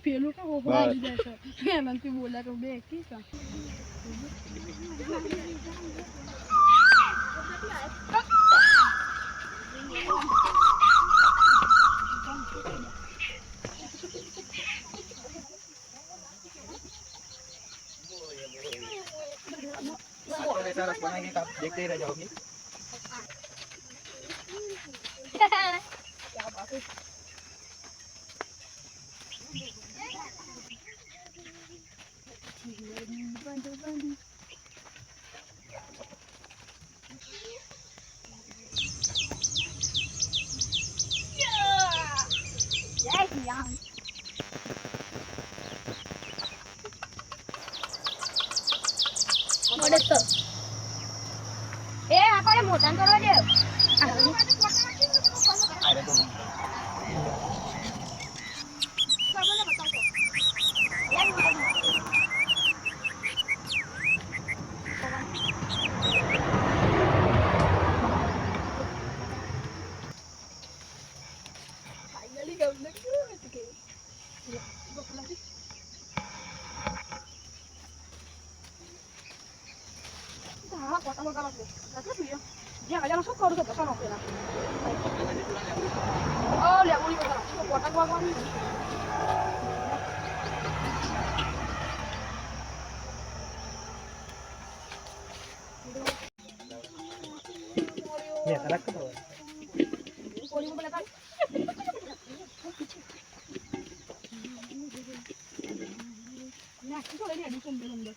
Filho, eu vou lá de deixar. Não, não te vou lá, não vem aqui, tá? देखते रह जाओगे Bandu, bandu. આપણે મોટા કરવા દે અરે તો Finally Gua pula sih. Dah, kau tak mau kalah tu. Dah tu ya. Oh. Boleh boleh tak? Nah, itu lagi ada sumber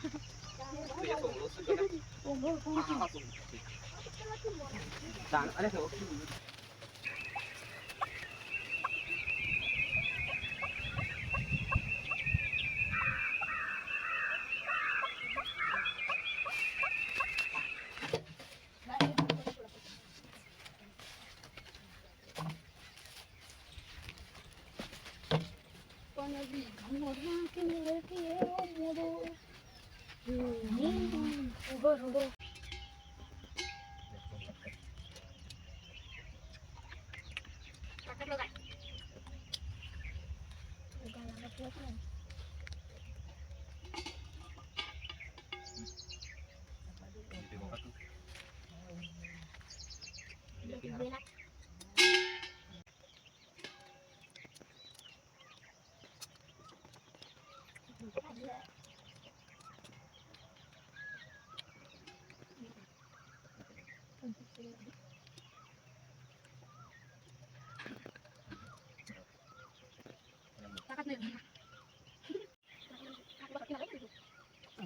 คือจะส่งรู้สึกนะจานอะไรเถอะこの日、もう100キロ બેઠી પછી મને બધું બધું નાખી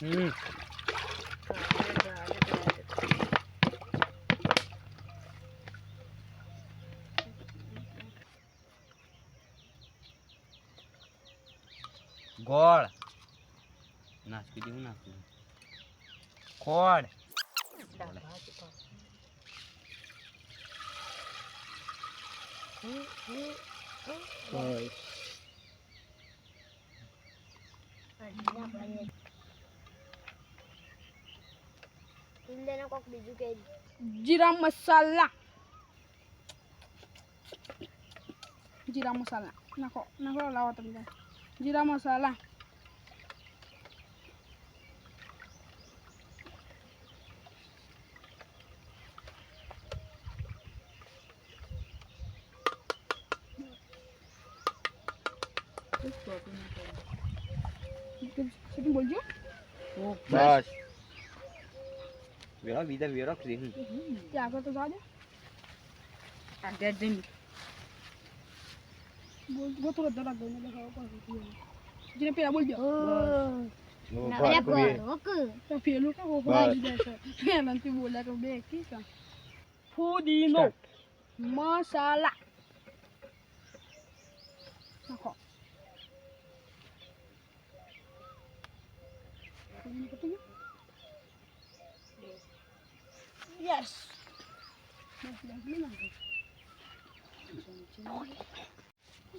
હમ ગોળ નાખી દીધું નાખી ખોડ ઇન્ડિયાને કોક બીજું કે જીરા મસાલા જીરા મસાલા નાખો નાખો લાવો તમે જીરા મસાલા Senin bolca? Oh, bas. Vera vida vera krim. Kya kar to zade? Agde din. Bol bol to dara do na lagawa pa. Jine pera bolja. Na ya bol. Ta pelo ka ho ho di desa. Ya nanti bola to be kisa. Pudino. Masala. Nakok.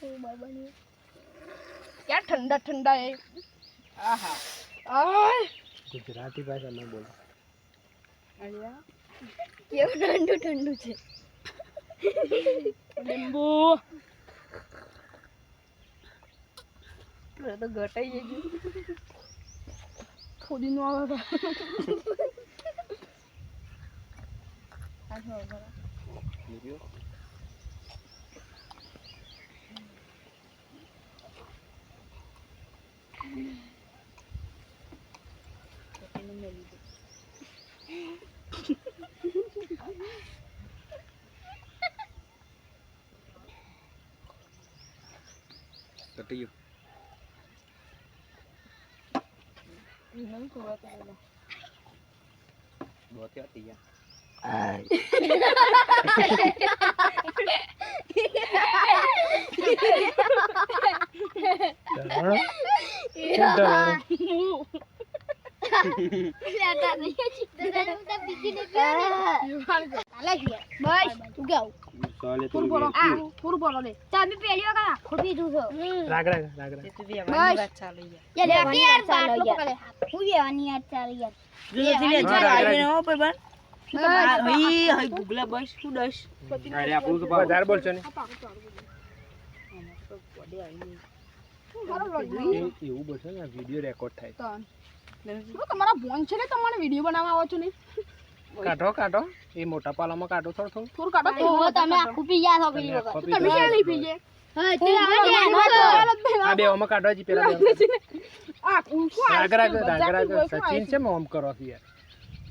કેવું ક્યાં ઠંડા ઠંડા એ? આહા. આય. ગુજરાતી ભાષા ન બોલો. કેવું ઠંડુ ઠંડુ છે? લીંબુ. તો ઘટાઈ જઈ ગયું થોડી નો આવે આ જો ઉતા બીજી ને હાલે છે બસ તું ગાવ ચાલે બોલો. આ. પૂરું બોલો લે. તમે પહેલી વખત આખું પીધું છો રાગ રાગ રાગ રાગ. તે બી અમારી વાત ચાલુ યાર યાર લેતી યાર બાટલો પકડે. હું બેવાની યાર ચાલ યાર જો નથી લે હા, રાગ રાગ. હો ભાઈ બન હઈ હઈ ગુગલા બસ શું દસ અરે આપણું તો પાવ વધારે બોલશો ને? મારો એ એવું બોલશો ને વીડિયો રેકોર્ડ થાય. તમારા ફોન છે ને તમારે વીડિયો બનાવવા આવો છો નહીં કાઢો કાઢો. એ મોટા પાલામાં કાઢો થોડું થોડું. થોડું કાઢો. તો તમે આખું પી ગયા છો પેલી વખત. તમે પી જાઓ. નહીં પીજે હા તે આ બે ઓમાં કાઢો જી પેલા આ ઊંચું રાગ રાગ રાગ રાગ સચિન છે મોમ કરો કે યાર.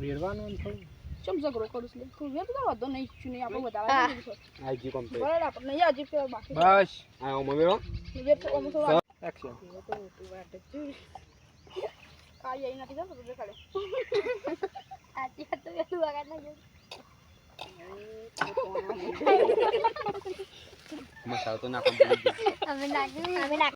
વેરવાનો એમ થોડું. ચમ ઝઘડો કરું છું તું વેર તો વધો નહીં છું નહીં આપણે વધારે જી કમ્પ્લીટ બરાબર આપણે નહીં હજી પેલા બાકી બસ. આ ઓમાં વેરો વેર તો અમુક તો એક્શન કાઈ આઈ નથી જતો તો દેખાડે આતી તો પેલું વગર ના મસાલો તો ગયું અમે નાખ્યું અમે નાખ્યું